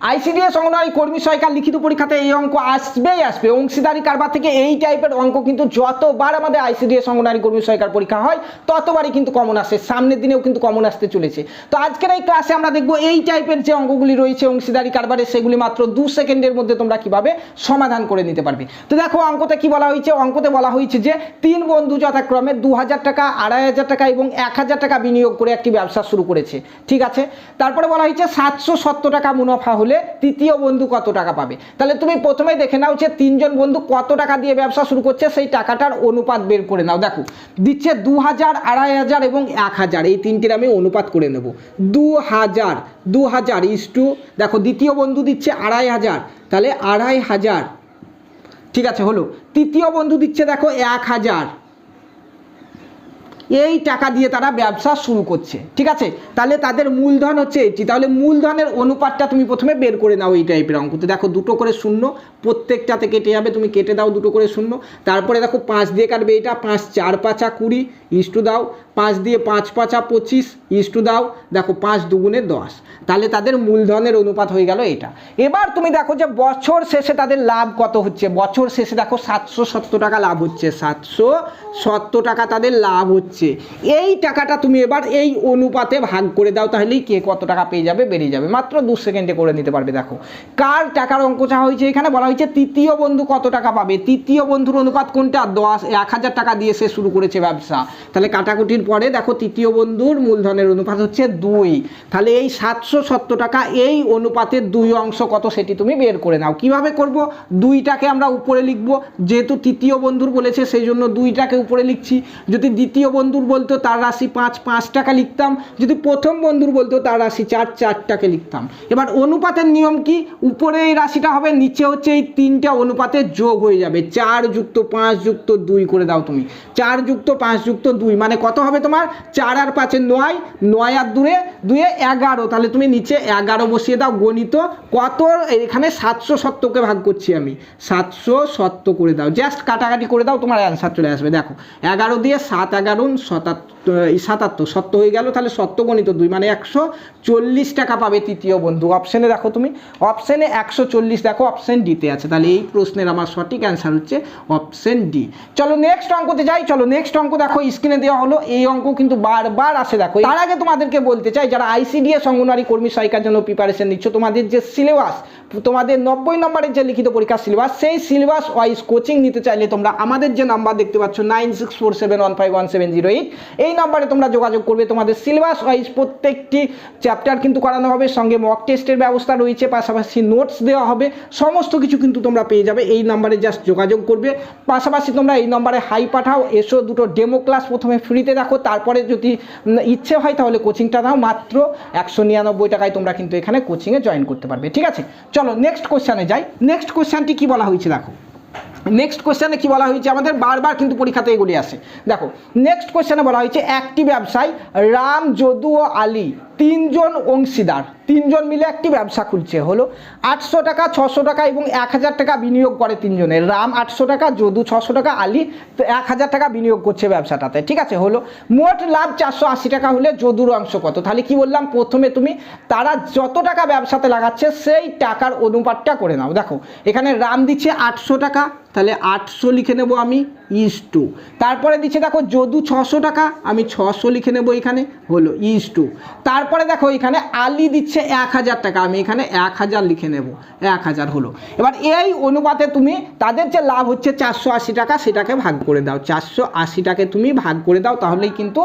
ICDS anganwadi কর্মী সহায়িকার লিখিত পরীক্ষাতে এই অঙ্ক আসবেই আসবে। অংশীদারি কারবার থেকে এই টাইপের অঙ্ক কিন্তু যতবার আমাদের আইসিডিএস অঙ্গনওয়াড়ি কর্মী সহায়িকার পরীক্ষা হয়, ততবারই কিন্তু কমন আসে। সামনের দিনেও কিন্তু কমন আসতে চলেছে। তো আজকের এই ক্লাসে আমরা দেখব এই টাইপের যে অঙ্কগুলি রয়েছে অংশীদারি কারবারে, সেগুলি মাত্র দু সেকেন্ডের মধ্যে তোমরা কীভাবে সমাধান করে নিতে পারবে। তো দেখো, অঙ্কতে কি বলা হয়েছে? অঙ্কতে বলা হয়েছে যে তিন বন্ধু যথাক্রমে দু হাজার টাকা, আড়াই হাজার টাকা এবং এক হাজার টাকা বিনিয়োগ করে একটি ব্যবসা শুরু করেছে। ঠিক আছে? তারপরে বলা হয়েছে সাতশো সত্তর টাকা মুনাফা হলে তৃতীয় বন্ধু কত টাকা পাবে? তাহলে তুমি প্রথমে দেখে নাও যে তিনজন বন্ধু কত টাকা দিয়ে ব্যবসা শুরু করছে, সেই টাকাটার অনুপাত বের করে নাও। দেখো, দিচ্ছে দু হাজার আড়াই হাজার এবং এক হাজার। এই তিনটির আমি অনুপাত করে নেব। দু হাজার দু হাজার ইস টু দেখো, দ্বিতীয় বন্ধু দিচ্ছে আড়াই হাজার। তাহলে আড়াই হাজার, ঠিক আছে, হলো। তৃতীয় বন্ধু দিচ্ছে, দেখো, এক হাজার। এই টাকা দিয়ে তারা ব্যবসা শুরু করছে, ঠিক আছে? তাহলে তাদের মূলধন হচ্ছে এটি। তাহলে মূলধনের অনুপাতটা তুমি প্রথমে বের করে নাও এই টাইপের অঙ্কতে। দেখো, দুটো করে শূন্য প্রত্যেকটাতে কেটে যাবে, তুমি কেটে দাও দুটো করে শূন্য। তারপরে দেখো, পাঁচ দিয়ে কাটবে এটা, পাঁচ চার পাঁচা কুড়ি, ইস্টু দাও। পাঁচ দিয়ে পাঁচ পাঁচা পঁচিশ, ইস্টু দাও, দেখো, পাঁচ দুগুণে দশ। তাহলে তাদের মূলধনের অনুপাত হয়ে গেল এটা। এবার তুমি দেখো যে বছর শেষে তাদের লাভ কত হচ্ছে? বছর শেষে দেখো, সাতশো সত্তর টাকা লাভ হচ্ছে। সাতশো সত্তর টাকা তাদের লাভ হচ্ছে। এই টাকাটা তুমি এবার এই অনুপাতে ভাগ করে দাও, তাহলেই কে কত টাকা পেয়ে যাবে, বেরিয়ে যাবে। মাত্র দু সেকেন্ডে করে নিতে পারবে, দেখো। কার টাকার অঙ্ক চাওয়া হয়েছে এখানে? বলা হয়েছে তৃতীয় বন্ধু কত টাকা পাবে? তৃতীয় বন্ধুর অনুপাত কোনটা? দশ, এক হাজার টাকা দিয়ে সে শুরু করেছে ব্যবসা। তাহলে কাটাকুটির পরে দেখো, তৃতীয় বন্ধুর মূলধনের অনুপাত হচ্ছে দুই। তাহলে এই সাতশো সত্তর টাকা, এই অনুপাতের দুই অংশ কত সেটি তুমি বের করে নাও। কীভাবে করব? দুইটাকে আমরা উপরে লিখব। যেহেতু তৃতীয় বন্ধুর বলেছে, সেই জন্য দুইটাকে উপরে লিখছি। যদি দ্বিতীয় বন্ধুর বলতো, তার রাশি পাঁচ পাঁচ টাকা লিখতাম। যদি প্রথম বন্ধুর বলতো, তার রাশি চার চার টাকা লিখতাম। এবার অনুপাতের নিয়ম কি? উপরে এই রাশিটা হবে, নিচে হচ্ছে এই তিনটা অনুপাতে যোগ হয়ে যাবে। চার যুক্ত পাঁচ যুক্ত দুই করে দাও তুমি। চার যুক্ত পাঁচ যুক্ত দুই মানে কত হবে তোমার? চার আর পাঁচে নয় নয় আর দূরে, দুয়ে এগারো। তাহলে তুমি নিচে এগারো বসিয়ে দাও, গণিত কত? এখানে সাতশো সত্তরকে ভাগ করছি আমি। সাতশো সত্তর করে দাও। জাস্ট কাটাকাটি করে দাও, তোমার অ্যান্সার চলে আসবে। দেখো, এগারো দিয়ে সাত, এগারো সাতাত্তর সাতাত্তর, সত্তর হয়ে গেল, তাহলে সত্তর গণিত দুই মানে একশো চল্লিশ টাকা পাবে তৃতীয় বন্ধু। অপশানে দেখো তুমি অপশানে একশো চল্লিশ, দেখো অপশান ডিতে আছে। তাহলে এই প্রশ্নের আমার সঠিক অ্যান্সার হচ্ছে অপশান ডি চলো নেক্সট অঙ্কতে যাই, চলো নেক্সট অঙ্ক দেখো স্ক্রিনে দেওয়া হলো, এই অঙ্ক কিন্তু বারবার আসে, দেখো। তার আগে তোমাদেরকে বলতে চাই, যারা আইসিডিএস অঙ্গনওয়াড়ি কর্মী সহায়িকার জন্য প্রিপারেশন নিচ্ছ, তোমাদের যে সিলেবাস তোমাদের নব্বই নম্বরের যে লিখিত পরীক্ষার সিলেবাস সেই সিলেবাস ওয়াইজ কোচিং নিতে চাইলে তোমরা আমাদের যে নাম্বার দেখতে পাচ্ছ nine six four seven one five one seven zero eight এই নাম্বারে তোমরা যোগাযোগ করবে। তোমাদের সিলেবাস ওয়াইজ প্রত্যেকটি চ্যাপ্টার কিন্তু করানো হবে। সঙ্গে মক টেস্টের ব্যবস্থা রয়েছে। পাশাপাশি নোটস দেওয়া হবে। সমস্ত কিছু কিন্তু তোমরা পেয়ে যাবে। এই নাম্বারে জাস্ট যোগাযোগ করবে। পাশাপাশি তোমরা এই নাম্বারে হাই পাঠাও। এসো দুটো ডেমো ক্লাস প্রথমে ফ্রিতে দেখো। তারপরে যদি ইচ্ছে হয় তাহলে কোচিংটা দাও। মাত্র একশো নিরানব্বই টাকায় তোমরা কিন্তু এখানে কোচিংয়ে জয়েন করতে পারবে। ঠিক আছে? চলো নেক্সট কোশ্চানে যাই। নেক্সট কোশ্চানটি কি বলা হয়েছে দেখো। নেক্সট কোশ্চেনে কি বলা হয়েছে? আমাদের বারবার কিন্তু পরীক্ষাতে এগুলি আসে। দেখো নেক্সট কোশ্চেনে বলা হয়েছে, একটি ব্যবসায় রাম যদু ও আলী তিনজন অংশীদার, তিনজন মিলে একটি ব্যবসা খুলছে। হলো আটশো টাকা, ছশো টাকা এবং এক হাজার টাকা বিনিয়োগ করে তিনজনের। রাম আটশো টাকা, যদু ছশো টাকা, আলী এক হাজার টাকা বিনিয়োগ করছে ব্যবসাটাতে। ঠিক আছে? হলো মোট লাভ চারশো আশি টাকা হলে যদুর অংশ কত? তাহলে কি বললাম? প্রথমে তুমি তারা যত টাকা ব্যবসাতে লাগাচ্ছে সেই টাকার অনুপাতটা করে নাও। দেখো, এখানে রাম দিচ্ছে আটশো টাকা, তাহলে আটশো লিখে নেব আমি। ইস টু তারপরে দিচ্ছে দেখো, যদু ছশো টাকা, আমি ছশো লিখে নেব এখানে, হলো ইস টু তারপরে দেখো, এখানে আলি দিচ্ছে এক হাজার টাকা, আমি এখানে এক হাজার লিখে নেব, এক হাজার হলো। এবার এই অনুপাতে তুমি, তাদের যে লাভ হচ্ছে চারশো আশি টাকা, সেটাকে ভাগ করে দাও। চারশো আশিটাকে তুমি ভাগ করে দাও, তাহলেই কিন্তু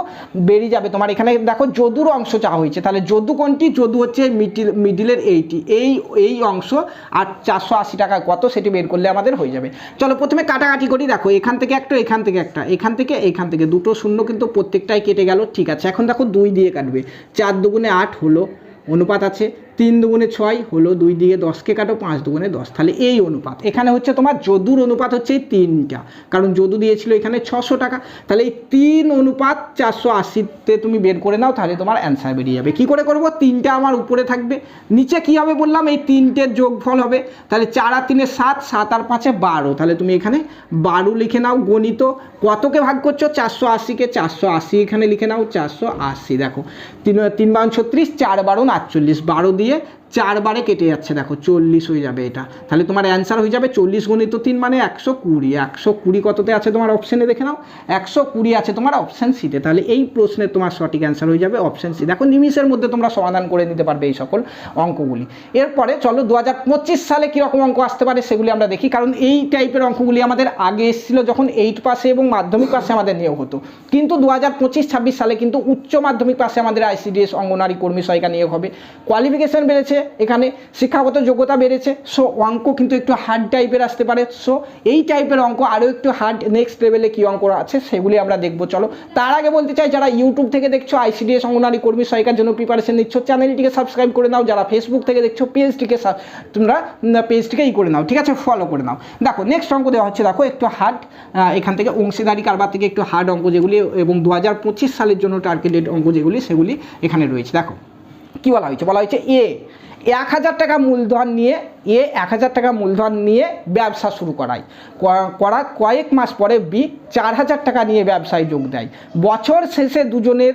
বেরিয়ে যাবে। তোমার এখানে দেখো, যদুর অংশ চাওয়া হয়েছে। তাহলে যদু কোনটি? যদু হচ্ছে মিডিল মিডিলের এইটি। এই এই অংশ আর চারশো আশি টাকা কত, সেটি বের করলে আমাদের হয়ে যাবে। চলো, প্রথমে কাটাকাটি করি। দেখো, এখান থেকে একটা, এখান থেকে একটা, এখান থেকে এখান থেকে। দুটো শূন্য কিন্তু প্রত্যেকটাই কেটে গেল, ঠিক আছে। এখন দেখো দুই দিয়ে কাটবে। চার দুগুণে আট হলো, অনুপাত আছে। তিন দুগুণে ছয় হলো দুই দিকে দশকে কাটো, পাঁচ দুগুণে দশ। তাহলে এই অনুপাত। এখানে হচ্ছে তোমার যদুর অনুপাত হচ্ছে এই তিনটা। কারণ যদু দিয়েছিল এখানে ছশো টাকা। তাহলে এই তিন অনুপাত চারশো আশিতে তুমি বের করে নাও, তাহলে তোমার অ্যান্সার বেরিয়ে যাবে। কী করে করব? তিনটা আমার উপরে থাকবে। নিচে কী হবে বললাম? এই তিনটের যোগফল হবে। তাহলে চার আর তিনে সাত সাত আর পাঁচে বারো। তাহলে তুমি এখানে বারো লিখে নাও, গণিত। কতকে ভাগ করছ? চারশো আশিকে। চারশো আশি এখানে লিখে নাও, চারশো আশি। দেখো, তিন তিন বারো ছত্রিশ, চার বারো আটচল্লিশ। বারো দিয়ে দিয়ে চারবারে কেটে যাচ্ছে, দেখো, চল্লিশ হয়ে যাবে এটা। তাহলে তোমার অ্যান্সার হয়ে যাবে চল্লিশ গণিত তিন মানে একশো কুড়ি। একশো কুড়ি কততে আছে তোমার অপশানে দেখে নাও? একশো কুড়ি আছে তোমার অপশান সিতে তাহলে এই প্রশ্নের তোমার সঠিক অ্যান্সার হয়ে যাবে অপশান সি দেখো, নিমিষের মধ্যে তোমরা সমাধান করে নিতে পারবে এই সকল অঙ্কগুলি। এরপরে চলো দু হাজার পঁচিশ সালে কীরকম অঙ্ক আসতে পারে সেগুলি আমরা দেখি, কারণ এই টাইপের অঙ্কগুলি আমাদের আগে এসেছিল যখন এইট পাশে এবং মাধ্যমিক পাশে আমাদের নিয়োগ হতো। কিন্তু দু হাজার পঁচিশ ছাব্বিশ সালে কিন্তু উচ্চ মাধ্যমিক পাশে আমাদের আইসিডিএস অঙ্গনারী কর্মী সহায়িকা নিয়োগ হবে। কোয়ালিফিকেশন বেড়েছে এখানে শিক্ষাগত যোগ্যতা বেড়েছে। সো অঙ্ক কিন্তু একটু হার্ড টাইপের আসতে পারে। সো এই টাইপের অঙ্ক আরও একটু হার্ড নেক্সট লেভেলে কী অঙ্ক আছে সেগুলি আমরা দেখব। চলো, তার আগে বলতে চাই, যারা ইউটিউব থেকে দেখছ আইসিডিএস অঙ্গনারী কর্মী সহায়িকার জন্য প্রিপারেশন নিচ্ছ চ্যানেলটিকে সাবস্ক্রাইব করে নাও। যারা ফেসবুক থেকে দেখছ পেজটিকে তোমরা পেজটিকে ই করে নাও, ঠিক আছে? ফলো করে নাও। দেখো নেক্সট অঙ্ক দেওয়া হচ্ছে, দেখো, একটু হার্ড এখান থেকে অংশীদারি কারবার থেকে একটু হার্ড অঙ্ক যেগুলি এবং দু সালের জন্য টার্গেটেড অঙ্ক যেগুলি, সেগুলি এখানে রয়েছে। দেখো, কি বলা হয়েছে? বলা হয়েছে এ এক হাজার টাকা মূলধন নিয়ে এ এক হাজার টাকা মূলধন নিয়ে ব্যবসা শুরু করায় করা, কয়েক মাস পরে বি চার হাজার টাকা নিয়ে ব্যবসায় যোগ দেয়। বছর শেষে দুজনের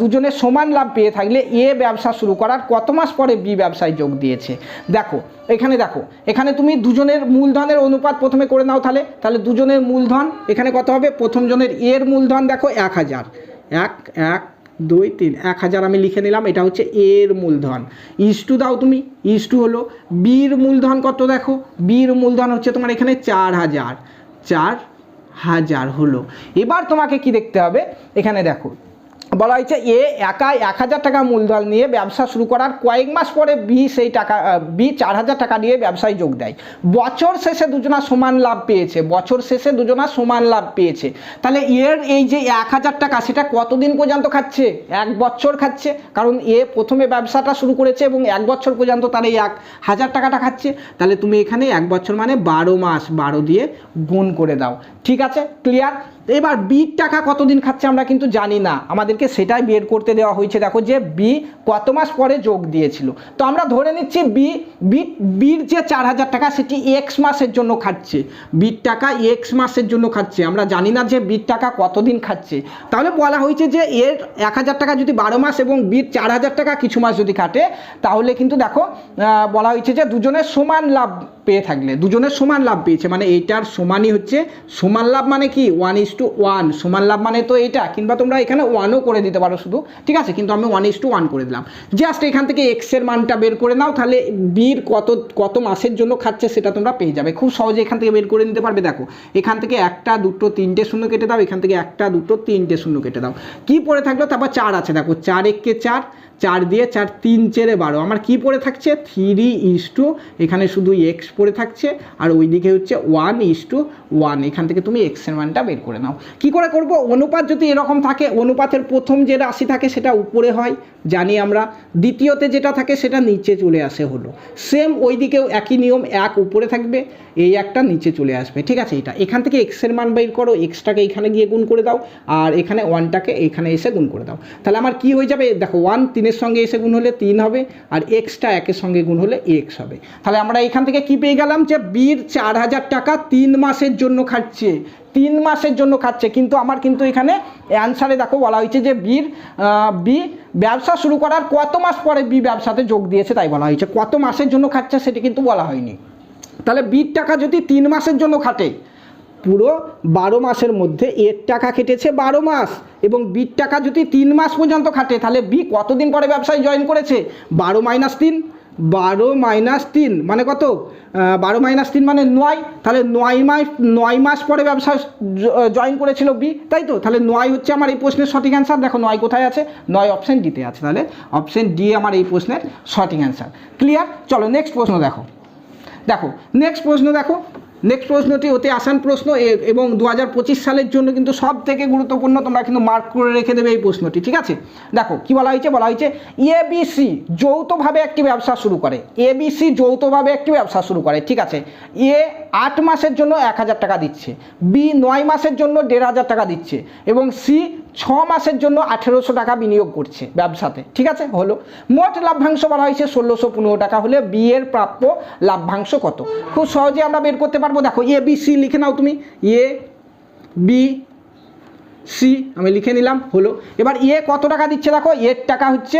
দুজনের সমান লাভ পেয়ে থাকলে এ ব্যবসা শুরু করার কত মাস পরে বি ব্যবসায় যোগ দিয়েছে। দেখো, এখানে দেখো, এখানে তুমি দুজনের মূলধনের অনুপাত প্রথমে করে নাও তাহলে। তাহলে দুজনের মূলধন এখানে কত হবে? প্রথম জনের এর মূলধন দেখো এক হাজার। এক এক দুই, তিন, এক হাজার আমি লিখে নিলাম, এটা হচ্ছে এর মূলধন। ইস টু দাও তুমি, ইস টু হলো বির মূলধন কত দেখো? বির মূলধন হচ্ছে তোমার এখানে চার হাজার চার হাজার হলো। এবার তোমাকে কি দেখতে হবে? এখানে দেখো বলা হয়েছে, এ একা এক হাজার টাকা মূলধন নিয়ে ব্যবসা শুরু করার কয়েক মাস পরে বি সেই টাকা বি চার হাজার টাকা নিয়ে ব্যবসায় যোগ দেয়। বছর শেষে দুজনা সমান লাভ পেয়েছে, বছর শেষে দুজনা সমান লাভ পেয়েছে। তাহলে এর এই যে এক হাজার টাকা, সেটা কতদিন পর্যন্ত খাচ্ছে? এক বছর খাচ্ছে, কারণ এ প্রথমে ব্যবসাটা শুরু করেছে এবং এক বছর পর্যন্ত তার এই এক হাজার টাকাটা খাচ্ছে। তাহলে তুমি এখানে এক বছর মানে বারো মাস, বারো দিয়ে গুণ করে দাও। ঠিক আছে? ক্লিয়ার এবার বির টাকা কতদিন খাচ্ছে আমরা কিন্তু জানি না। আমাদেরকে সেটাই বের করতে দেওয়া হয়েছে। দেখো যে বি কত মাস পরে যোগ দিয়েছিল। তো আমরা ধরে নিচ্ছি বি বি বির যে চার হাজার টাকা সেটি এক্স মাসের জন্য খাচ্ছে। বির টাকা এক্স মাসের জন্য খাচ্ছে। আমরা জানি না যে বির টাকা কতদিন খাচ্ছে। তাহলে বলা হয়েছে যে এর এক হাজার টাকা যদি বারো মাস এবং বির চার হাজার টাকা কিছু মাস যদি কাটে তাহলে কিন্তু দেখো বলা হয়েছে যে দুজনের সমান লাভ পেয়ে থাকলে। দুজনের সমান লাভ পেয়েছে মানে এইটার সমানই হচ্ছে, সমান লাভ মানে কি? ওয়ান ইস টু ওয়ান সমান লাভ মানে তো এটা, কিংবা তোমরা এখানে ওয়ানও করে দিতে পারো শুধু। ঠিক আছে, কিন্তু আমি ওয়ান ইস টু ওয়ান করে দিলাম। জাস্ট এখান থেকে এক্সের মানটা বের করে নাও, তাহলে বির কত কত মাসের জন্য খাচ্ছে সেটা তোমরা পেয়ে যাবে। খুব সহজে এখান থেকে বের করে নিতে পারবে, দেখো। এখান থেকে একটা, দুটো, তিনটে, শূন্য কেটে দাও, এখান থেকে একটা, দুটো, তিনটে, শূন্য কেটে দাও। কি পড়ে থাকল? তারপর চার আছে, দেখো। চার এককে চার চার দিয়ে চার, তিন চেরে বারো। আমার কি পড়ে থাকছে? থ্রি ইস টু এখানে শুধু এক্স পড়ে থাকছে আর ওইদিকে হচ্ছে ওয়ান ইস টু ওয়ান এখান থেকে তুমি এক্সের মানটা বের করে নাও। কি করে করব? অনুপাত যদি এরকম থাকে, অনুপাতের প্রথম যে রাশি থাকে সেটা উপরে হয়, জানি আমরা। দ্বিতীয়তে যেটা থাকে সেটা নিচে চলে আসে হলো। সেম ওই দিকেও একই নিয়ম, এক উপরে থাকবে, এই একটা নিচে চলে আসবে। ঠিক আছে, এটা। এখান থেকে এক্সের মান বের করো এক্সটাকে এখানে গিয়ে গুণ করে দাও, আর এখানে ওয়ানটাকে এখানে এসে গুণ করে দাও। তাহলে আমার কি হয়ে যাবে? দেখো ওয়ান তিনের সঙ্গে এসে গুণ হলে তিন হবে, আর এক্সটা একের সঙ্গে গুণ হলে এক্স হবে। তাহলে আমরা এখান থেকে কি পেয়ে গেলাম যে বীর চার হাজার টাকা তিন মাসের জন্য খাচ্ছে, তিন মাসের জন্য খাচ্ছে। কিন্তু আমার কিন্তু এখানে অ্যান্সারে দেখো বলা হয়েছে যে বীর বি ব্যবসা শুরু করার কত মাস পরে বি ব্যবসাতে যোগ দিয়েছে তাই বলা হয়েছে। কত মাসের জন্য খাচ্ছে সেটি কিন্তু বলা হয়নি। তাহলে বির টাকা যদি তিন মাসের জন্য খাটে, পুরো বারো মাসের মধ্যে এর টাকা খেটেছে বারো মাস, এবং বির টাকা যদি তিন মাস পর্যন্ত খাটে, তাহলে বি কতদিন পরে ব্যবসায় জয়েন করেছে? বারো মাইনাস তিন। বারো মাইনাস তিন মানে কত? বারো মাইনাস তিন মানে নয়। তাহলে নয় মাস নয় মাস পরে ব্যবসা জয়েন করেছিল বি তাই তো? তাহলে নয় হচ্ছে আমার এই প্রশ্নের সঠিক অ্যান্সার দেখো নয় কোথায় আছে? নয় অপশান ডিতে আছে। তাহলে অপশান ডি আমার এই প্রশ্নের সঠিক অ্যান্সার ক্লিয়ার চলো নেক্সট প্রশ্ন দেখো। দেখো নেক্সট প্রশ্ন দেখো। নেক্সট প্রশ্নটি অতি আসান প্রশ্ন এবং দু হাজার পঁচিশ সালের জন্য কিন্তু সব থেকে গুরুত্বপূর্ণ, তোমরা কিন্তু মার্ক করে রেখে দেবে এই প্রশ্নটি, ঠিক আছে? দেখো, কি বলা হয়েছে? বলা হয়েছে এবিসি যৌথভাবে একটি ব্যবসা শুরু করে। এবিসি যৌথভাবে একটি ব্যবসা শুরু করে, ঠিক আছে? এ আট মাসের জন্য এক হাজার টাকা দিচ্ছে, বি নয় মাসের জন্য দেড় হাজার টাকা দিচ্ছে, এবং সি ছ মাসের জন্য আঠেরোশো টাকা বিনিয়োগ করছে ব্যবসাতে, ঠিক আছে? হলো, মোট লাভ্যাংশ বলা হয়েছে ষোলোশো পনেরো টাকা, হলে বি এর প্রাপ্য লাভ্যাংশ কত? খুব সহজে আমরা বের করতে পারব, দেখো এ বি সি লিখে নাও তুমি। এ বি সি আমি লিখে নিলাম, হলো। এবার এ কত টাকা দিচ্ছে দেখো? এর টাকা হচ্ছে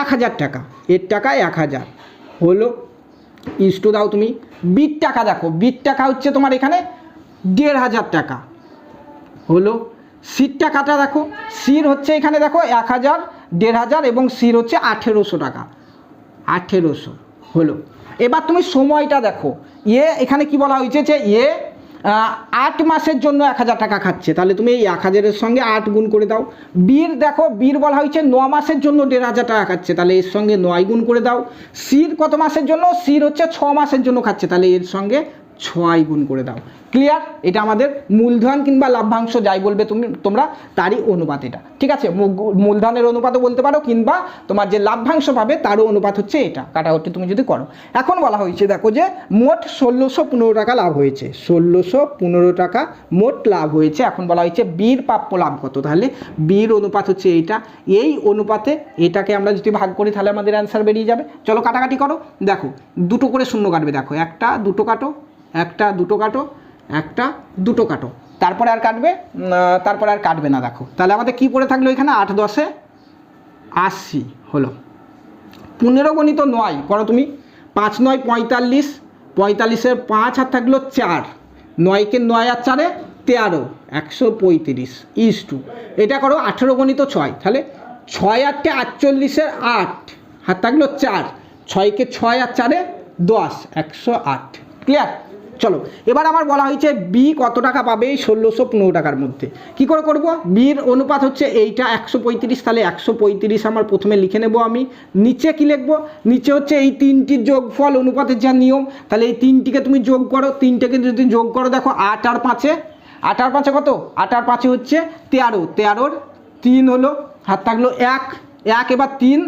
এক হাজার টাকা। এর টাকা এক হাজার। হলো, ইস্টু দাও তুমি। বিট টাকা দেখো, বিট টাকা হচ্ছে তোমার এখানে দেড় হাজার টাকা। হলো সিট কাটা দেখো, সির হচ্ছে এখানে দেখো এক হাজার, দেড় হাজার এবং সির হচ্ছে আঠেরোশো টাকা। আঠেরোশো হলো। এবার তুমি সময়টা দেখো। ইয়ে এখানে কি বলা হয়েছে যে ইয়ে আট মাসের জন্য এক হাজার টাকা খাচ্ছে। তাহলে তুমি এই এক হাজারের সঙ্গে আট গুণ করে দাও। বীর দেখো, বীর বলা হয়েছে ন মাসের জন্য দেড় হাজার টাকা খাচ্ছে। তাহলে এর সঙ্গে নয় গুণ করে দাও। সির কত মাসের জন্য? সির হচ্ছে ছ মাসের জন্য খাচ্ছে। তাহলে এর সঙ্গে ছয় গুণ করে দাও। ক্লিয়ার এটা আমাদের মূলধন কিংবা লাভ্যাংশ যাই বলবে তুমি, তোমরা, তারই অনুপাত এটা। ঠিক আছে? মূলধনের অনুপাতও বলতে পারো কিংবা তোমার যে লাভ্যাংশ পাবে, তারও অনুপাত হচ্ছে এটা। কাটাকুটি তুমি যদি করো। এখন বলা হয়েছে, দেখো যে মোট ষোলোশো পনেরো টাকা লাভ হয়েছে। ষোলোশো পনেরো টাকা মোট লাভ হয়েছে। এখন বলা হয়েছে বীর প্রাপ্য লাভ কত? তাহলে বীর অনুপাত হচ্ছে এইটা। এই অনুপাতে এটাকে আমরা যদি ভাগ করি, তাহলে আমাদের অ্যান্সার বেরিয়ে যাবে। চলো কাটাকাটি করো। দেখো, দুটো করে শূন্য কাটবে। দেখো, একটা, দুটো কাটো একটা দুটো কাটো, একটা দুটো কাটো। তারপরে আর কাটবে? তারপরে আর কাটবে না, দেখো। তাহলে আমাদের কি পড়ে থাকল এখানে? আট, দশে আশি হলো। পনেরো গণিত নয়, করো তুমি। পাঁচ নয়, পঁয়তাল্লিশ। পঁয়তাল্লিশের পাঁচ আর থাকল চার। নয়কে নয় আর চারে তেরো, একশো পঁয়ত্রিশ ইস টু এটা করো, আঠেরো গণিত ছয়। তাহলে ছয় আটটে আটচল্লিশের আট হাত থাকল চার। ছয়কে ছয় আর চারে দশ, একশো আট। ক্লিয়ার চলো, এবার আমার বলা হয়েছে বি কত টাকা পাবে ষোলোশো পনেরো টাকার মধ্যে। কি করে করব? বির অনুপাত হচ্ছে এইটা, একশো পঁয়ত্রিশ, তাহলে একশো পঁয়ত্রিশ আমার প্রথমে লিখে নেব আমি। নিচে কি লিখব? নিচে হচ্ছে এই তিনটির যোগফল, অনুপাতের যা নিয়ম, তাহলে এই তিনটিকে তুমি যোগ করো। তিনটেকে যদি যোগ করো, দেখো আট আর পাঁচে, আট আর পাঁচে কত? আট আর পাঁচে হচ্ছে তেরো। তেরোর তিন হলো, হাত থাকল এক। এক এবার তিন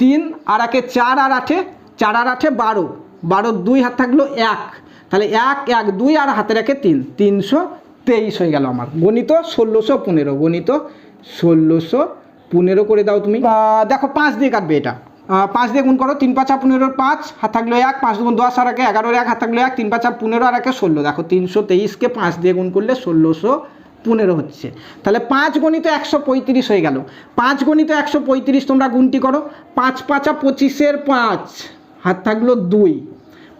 তিন আর একে চার আর আঠে, চার আর আঠে বারো। বারো দুই, হাত থাকল এক। তাহলে এক এক, দুই আর হাতে রেখে তিন। তিনশো তেইশ হয়ে গেল আমার। গণিত ষোলোশো পনেরো। গণিত ষোলোশো পনেরো করে দাও তুমি। দেখো পাঁচ দিয়ে কাটবে এটা। পাঁচ দিয়ে গুণ করো। তিন পাঁচা পনেরোর পাঁচ, হাত থাকল এক, পাঁচ দুগুণ দশ আর একে এগারোর এক, হাত থাকল এক, তিন পাঁচা পনেরো আর একে ষোলো। দেখো তিনশো তেইশকে পাঁচ দিয়ে গুণ করলে ষোলোশো পনেরো হচ্ছে। তাহলে পাঁচ গণিত একশো পঁয়ত্রিশ হয়ে গেল। পাঁচ গণিত একশো পঁয়ত্রিশ তোমরা গুণটি করো। পাঁচ পাঁচা পঁচিশের পাঁচ, হাত থাকল দুই।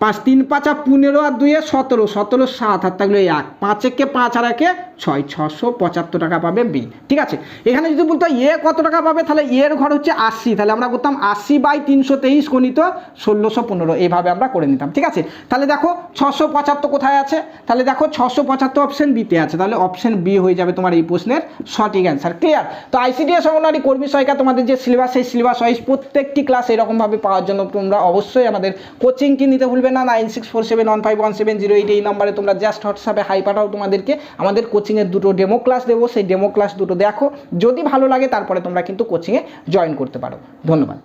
পাঁচ, তিন, পাঁচা পনেরো আর দুইয়ে সতেরো সতেরো, সাত হাত থাকল এক পাঁচ একে পাঁচ আর একে ছয়, ছশো পঁচাত্তর টাকা পাবে বি। ঠিক আছে? এখানে যদি বলতো এ কত টাকা পাবে, তাহলে এর ঘর হচ্ছে আশি। তাহলে আমরা করতাম আশি বাই তিনশো তেইশ গণিত ষোলোশো পনেরো। এইভাবে আমরা করে নিতাম। ঠিক আছে? তাহলে দেখো ছশো পঁচাত্তর কোথায় আছে? তাহলে দেখো ছশো পঁচাত্তর অপশন বিতে আছে। তাহলে অপশন বি হয়ে যাবে তোমার এই প্রশ্নের সঠিক অ্যান্সার ক্লিয়ার তো আইসিডিএস অঙ্গনারী কর্মী সহায়িকা তোমাদের যে সিলেবাস সেই সিলেবাস ওয়াইজ প্রত্যেকটি ক্লাস এরকমভাবে পাওয়ার জন্য তোমরা অবশ্যই আমাদের কোচিংটি নিতে ভুলবে না nine six four seven one five one seven zero eight এই নাম্বারে তোমরা জাস্ট হোয়াটসঅ্যাপে হাই পাঠাও তোমাদেরকে। আমাদের কোচিংয়ের দুটো ডেমো ক্লাস দেবো, সেই ডেমো ক্লাস দুটো দেখো। যদি ভালো লাগে তারপরে তোমরা কিন্তু কোচিংয়ে জয়েন করতে পারো। ধন্যবাদ।